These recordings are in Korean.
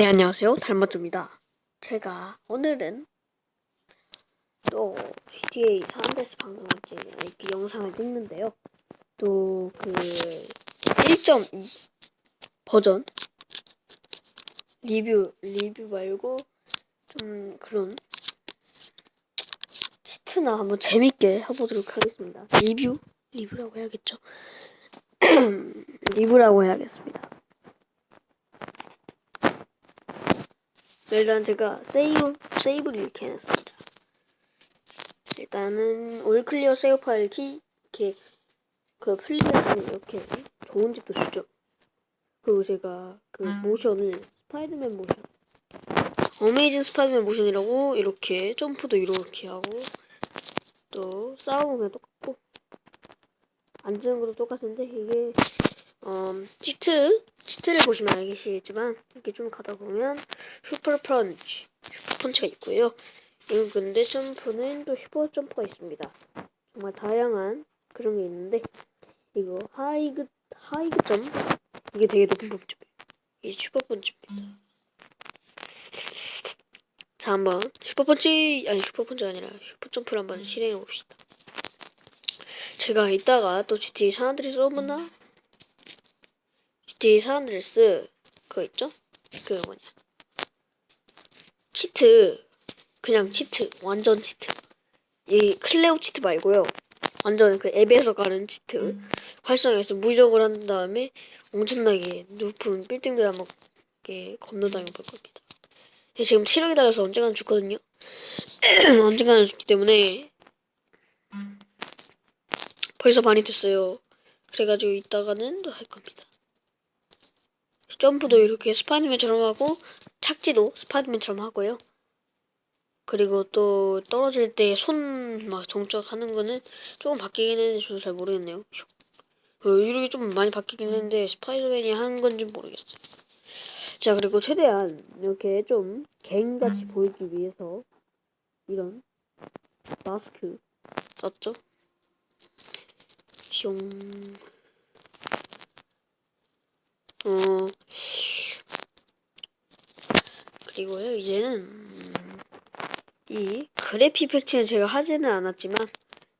네, 안녕하세요. 달마주입니다. 제가 오늘은 또 GTA 산안드레스 방송할지 이렇게 영상을 찍는데요. 또 그 1.2 버전 리뷰, 리뷰 말고 좀 그런 치트나 한번 재밌게 해보도록 하겠습니다. 리뷰? 리뷰라고 해야겠죠? 리뷰라고 해야겠습니다. 일단 제가 세이브, 세이브를 이렇게 해놨습니다. 일단은 올 클리어 세이브 파일 키, 이렇게 그 플리에서는 이렇게 좋은 집도 주죠. 그리고 제가 그 모션을 스파이더맨 모션, 어메이징 스파이더맨 모션이라고 이렇게 점프도 이렇게 하고 또 싸우면 똑같고 앉는 것도 똑같은데 이게 음, 치트 치트를 보시면 알겠지만 이렇게 좀 가다 보면 슈퍼 펀치 슈퍼 펀치가 있고요. 이건 근데 점프는 또 슈퍼 점프가 있습니다. 정말 다양한 그런 게 있는데 이거 하이그 하이그 점 이게 되게 높은 점이에요. 이게 슈퍼 펀치입니다. 자 한번 슈퍼 펀치 아니 슈퍼 펀치가 아니라 슈퍼 점프를 한번 실행해 봅시다. 제가 이따가 또 GTA 산안드레스 써보나 GTA 산안드레스 그거 있죠? 그 뭐냐. 치트. 그냥 치트. 완전 치트. 이 클레오 치트 말고요. 완전 그 앱에서 가는 치트. 활성화해서 무적을 한 다음에 엄청나게 높은 빌딩들 한번 이렇게 건너다녀 볼 겁니다 지금 체력이 달아서 언젠가는 죽거든요? 언젠가는 죽기 때문에 벌써 많이 됐어요. 그래가지고 이따가는 또 할 겁니다 점프도 이렇게 스파이더맨처럼 하고 착지도 스파이더맨처럼 하고요. 그리고 또 떨어질 때 손 막 동작하는 거는 조금 바뀌긴 했는데 저도 잘 모르겠네요. 어, 이렇게 좀 많이 바뀌긴 했는데 스파이더맨이 한 건지 모르겠어요. 자 그리고 최대한 이렇게 좀 갱같이 보이기 위해서 이런 마스크 썼죠. 숑. 어 그리고요 이제는 음, 이 그래픽 패치는 제가 하지는 않았지만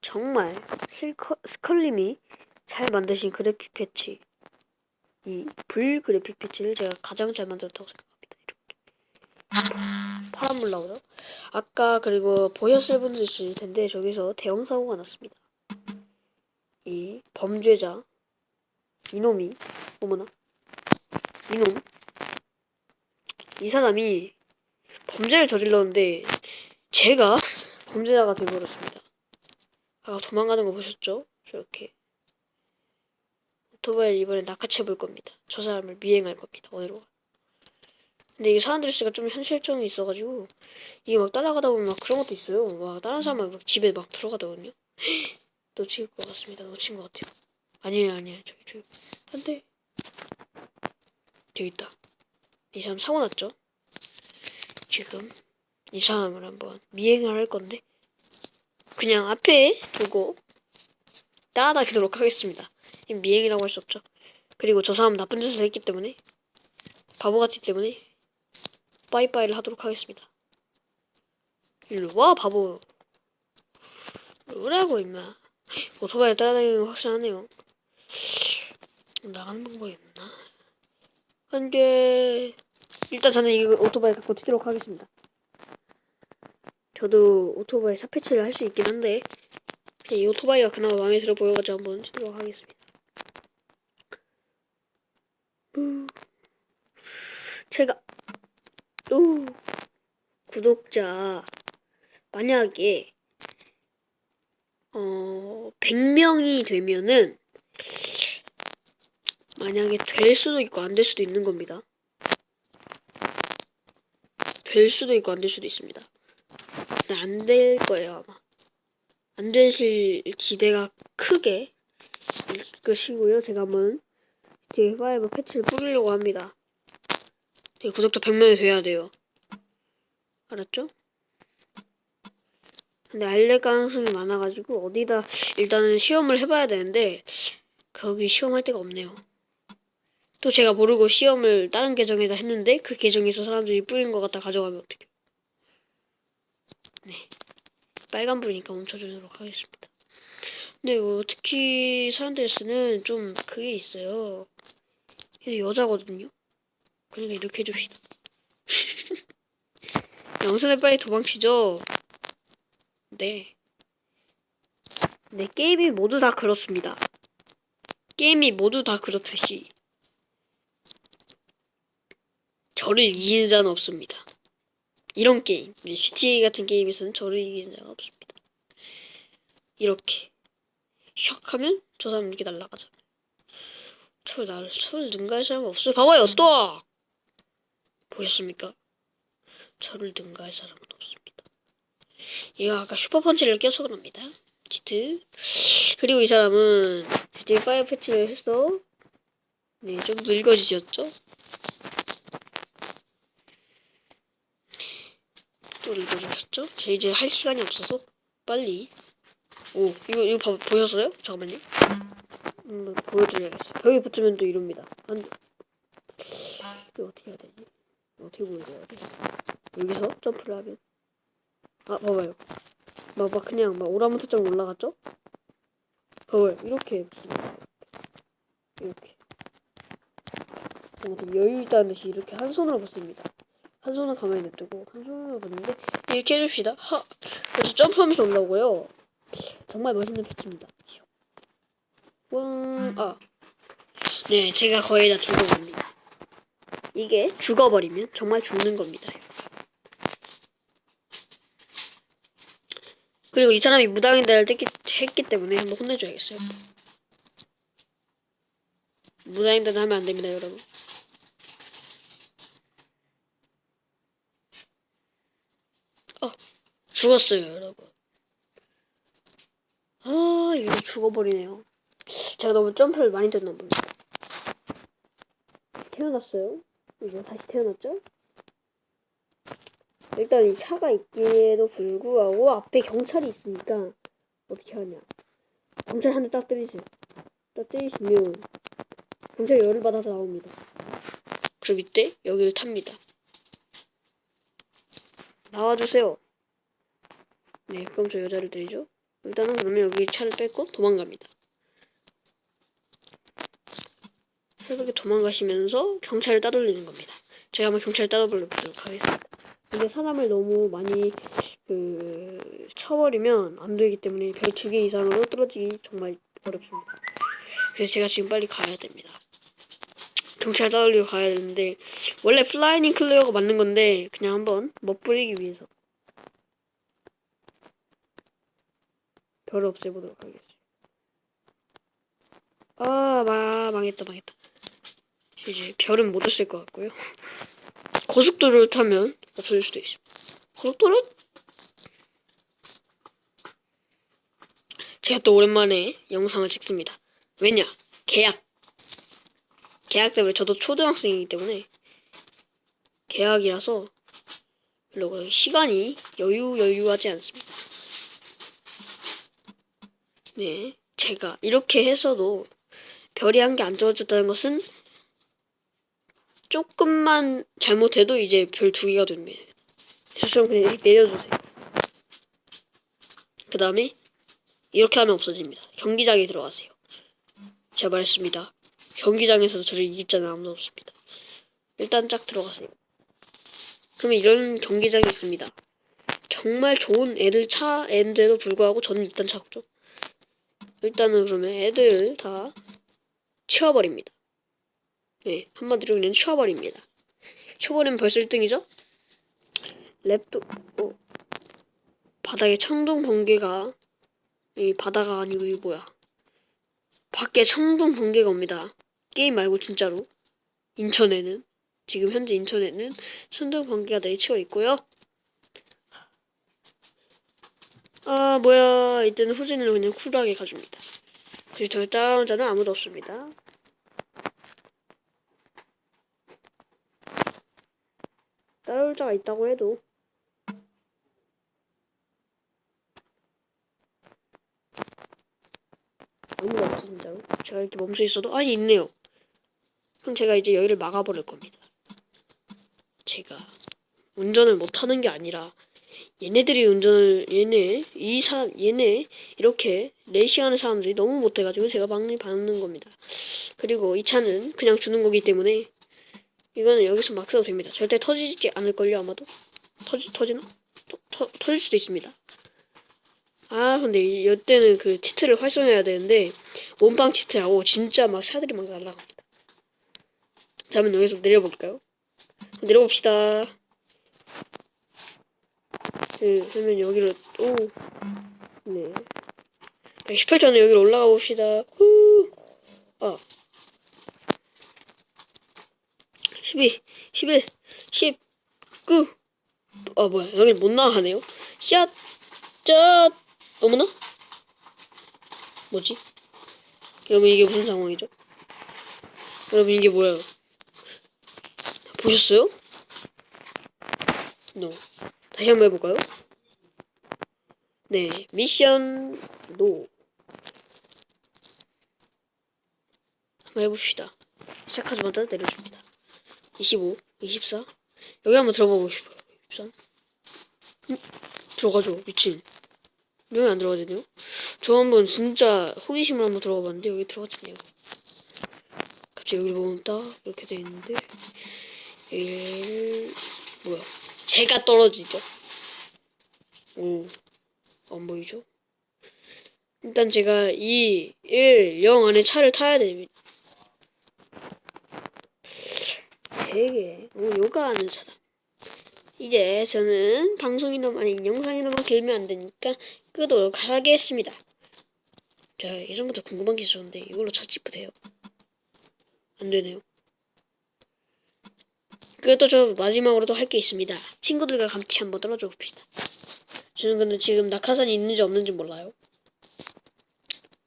정말 실커, 스컬님이 잘 만드신 그래픽 패치 이 불 그래픽 패치를 제가 가장 잘 만들었다고 생각합니다 이렇게. 파란불 나오죠? 아까 그리고 보셨을 분도 있을 텐데 저기서 대형 사고가 났습니다. 이 범죄자 이놈이 어머나? 이놈 이 사람이 범죄를 저질렀는데 제가 범죄자가 되어버렸습니다. 아까 도망가는 거 보셨죠? 저렇게 오토바이를 이번에 낚아채 볼 겁니다. 저 사람을 미행할 겁니다. 어디로 가? 근데 이 사람들 씨가 좀 현실성이 있어가지고 이게 막 따라가다 보면 막 그런 것도 있어요. 막 다른 사람 막 집에 막 들어가거든요. 놓칠 것 같습니다. 놓친 것 같아요. 아니에요, 아니에요. 저기, 저기. 안 돼. 여기 있다. 이 사람 사고 났죠? 지금 이 사람을 한번 미행을 할 건데 그냥 앞에 두고 따라다니도록 하겠습니다. 이 미행이라고 할 수 없죠. 그리고 저 사람 나쁜 짓을 했기 때문에 바보 같기 때문에 빠이빠이를 하도록 하겠습니다. 일로 와 바보. 뭐라고 임마. 오토바이 따라다니는 거 확실하네요. 나가는 방법이 없나? 안돼. 일단 저는 이 오토바이 갖고 튀도록 하겠습니다. 저도 오토바이 사패치를 할 수 있긴 한데 그냥 이 오토바이가 그나마 마음에 들어 보여가지고 한번 튀도록 하겠습니다. 우. 제가 우. 구독자 만약에 어 100명이 되면은 만약에 될 수도 있고 안 될 수도 있는 겁니다. 될 수도 있고 안 될 수도 있습니다. 안될 거예요 아마. 안 되실 기대가 크게 일 것이고요. 제가 한번 GTA5 패치를 뿌리려고 합니다. 네, 구독자 100명이 돼야 돼요. 알았죠? 근데 알릴 가능성이 많아가지고 어디다 일단은 시험을 해봐야 되는데 거기 시험할 데가 없네요. 또 제가 모르고 시험을 다른 계정에다 했는데 그 계정에서 사람들이 뿌린 것 같다 가져가면 어떡해요? 네. 빨간불이니까 멈춰주도록 하겠습니다. 근데 뭐 특히 사람들스는 좀 그게 있어요. 얘 여자거든요. 그러니까 이렇게 해줍시다. 영선에 빨리 도망치죠. 네. 네, 게임이 모두 다 그렇습니다. 게임이 모두 다 그렇듯이 저를 이기는 자는 없습니다. 이런 게임, GTA 같은 게임에서는 저를 이기는 자가 없습니다. 이렇게 샥 하면 저 사람 이렇게 날아가잖아요. 저 나를 저를 능가할 사람 없어요. 봐봐요, 또 보셨습니까? 저를 능가할 사람은 없습니다. 얘가 아까 슈퍼펀치를 껴서 그럽니다. 치트. 그리고 이 사람은 GTA 5 패치를 해서 네, 좀 늙어지셨죠? 또 늙어지셨죠? 저 이제 할 시간이 없어서 빨리 오 이거 이거 봐, 보셨어요? 잠깐만요. 음, 보여드려야겠어요. 벽에 붙으면 또 이럽니다. 안 돼. 이거 어떻게 해야 되지? 어떻게 보여드려야 돼? 여기서 점프를 하면 아 봐봐요. 막, 막 그냥 막 오라무터장 올라갔죠? 봐봐요. 이렇게 붙습니다. 이렇게. 여유 있다는 듯이 이렇게 한 손으로 붙습니다. 한 손은 가만히 냅두고 한 손으로 붙는데 이렇게 해줍시다. 하. 그래서 점프하면서 올라오고요. 정말 멋있는 패치입니다. 왕, 아. 네, 제가 거의 다 죽어버립니다. 이게 죽어버리면 정말 죽는 겁니다. 그리고 이 사람이 무당인데를 했기, 했기 때문에 한번 혼내줘야겠어요. 무당인데는 하면 안 됩니다, 여러분. 어, 죽었어요, 여러분. 아, 이거 죽어버리네요. 제가 너무 점프를 많이 됐나 봅니다. 태어났어요. 이제 다시 태어났죠? 일단 이 차가 있기에도 불구하고 앞에 경찰이 있으니까 어떻게 하냐. 경찰 한 대 딱 때리세요. 딱 때리시면 경찰이 열을 받아서 나옵니다. 그럼 이때 여기를 탑니다. 나와주세요. 네, 그럼 저 여자를 때리죠. 일단은 그러면 여기 차를 뺏고 도망갑니다. 새벽에 도망가시면서 경찰을 따돌리는 겁니다. 제가 한번 경찰 따돌려보도록 하겠습니다. 근데 사람을 너무 많이 그 쳐버리면 안 되기 때문에 별 두 개 이상으로 떨어지기 정말 어렵습니다. 그래서 제가 지금 빨리 가야 됩니다. 경찰 따돌리러 가야 되는데 원래 플라이닝 클리어가 맞는 건데 그냥 한번 멋부리기 위해서 별을 없애보도록 하겠습니다. 아, 마, 망했다, 망했다. 이제 별은 못 없앨 것 같고요. 고속도로를 타면 없어질 수도 있습니다. 고속도로? 제가 또 오랜만에 영상을 찍습니다. 왜냐? 계약. 계약 때문에 저도 초등학생이기 때문에 계약이라서 별로 그렇게 시간이 여유 여유하지 않습니다. 네, 제가 이렇게 해서도 별이 한 개안 좋아졌다는 것은 조금만 잘못해도 이제 별 두 개가 됩니다. 그래서 그냥 내려주세요. 그 다음에 이렇게 하면 없어집니다. 경기장에 들어가세요. 제가 말했습니다. 경기장에서도 저를 자는 아무도 없습니다. 일단 쫙 들어가세요. 그러면 이런 경기장이 있습니다. 정말 좋은 애들 차 애인데도 불구하고 저는 일단 찾죠. 일단은 그러면 애들 다 치워버립니다. 네, 한마디로 그냥 치워버립니다. 치워버리면 벌써 1등이죠? 랩도, 어, 바닥에 청동 번개가, 이 바다가 아니고 이 뭐야. 밖에 청동 번개가 옵니다. 게임 말고 진짜로. 인천에는, 지금 현재 인천에는 청동 번개가 내리치고 있고요. 아, 뭐야. 이때는 후진으로 그냥 쿨하게 가줍니다. 그리고 저 따라오자는 아무도 없습니다. 따라올 자가 있다고 해도 아무도 없어 진짜로 제가 이렇게 멈춰 있어도 아니 있네요 그럼 제가 이제 여기를 막아버릴 겁니다. 제가 운전을 못하는 게 아니라 얘네들이 운전을 얘네 이 사람 얘네 이렇게 레이싱하는 사람들이 너무 못해가지고 제가 막을 받는 겁니다. 그리고 이 차는 그냥 주는 거기 때문에 이거는 여기서 막 써도 됩니다. 절대 터지지 않을걸요 아마도 터지 터지나 터, 터, 터질 수도 있습니다. 아 근데 이- 이때는 그 치트를 활성해야 되는데 몸빵 치트라고 진짜 막 차들이 막 날아갑니다. 자, 한번 여기서 내려볼까요? 내려봅시다. 그, 그러면 여기로 또, 네. 18초는 여기로 올라가 봅시다. 후! 아. 12, 11, 10, 9. 아, 뭐야. 여기 못 나가네요. 샷! 짠! 어머나? 뭐지? 여러분, 이게 무슨 상황이죠? 여러분, 이게 뭐예요? 보셨어요? 노. 다시 한번 해볼까요? 네, 미션 노. 한번 해봅시다. 시작하자마자 내려줍니다. 25, 24. 여기 한번 들어보고 싶어요. 23. 음, 들어가죠, 미친. 여기 안 들어가지네요. 저 한번 진짜 호기심을 한번 들어가 봤는데 여기 들어갔네요. 갑자기 여기 보면 딱 이렇게 돼 있는데 1 뭐야 제가 떨어지죠. 오 안 보이죠? 일단 제가 2 1 0 안에 차를 타야 됩니다. 되게 오, 요가하는 사람. 이제 저는 방송이나 많이 영상이나만 길면 안 되니까 끄도록 하겠습니다. 자 예전부터 궁금한 게 있었는데 이걸로 차 지프 돼요. 안 되네요 그것도 저 마지막으로도 할 게 있습니다. 친구들과 같이 한번 떨어져 봅시다. 저는 근데 지금 낙하산이 있는지 없는지 몰라요.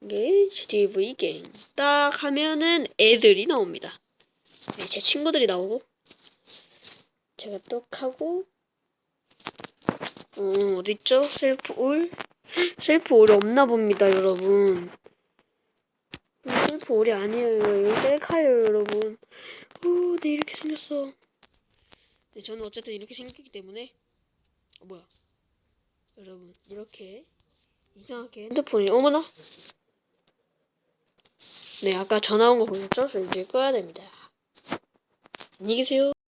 이게 GTV 게임 딱 하면은 애들이 나옵니다. 네, 제 친구들이 나오고 제가 떡 하고 어 어딨죠? 셀프 올 셀프 올이 없나 봅니다, 여러분. 이거 셀프 올이 아니에요. 이거 셀카예요, 여러분. 오, 네 이렇게 생겼어. 네, 저는 어쨌든 이렇게 생기기 때문에 어, 뭐야. 여러분 이렇게 이상하게 핸드폰이 어머나? 네 아까 전화 온 거 보셨죠? 저 이제 꺼야 됩니다. 안녕히 계세요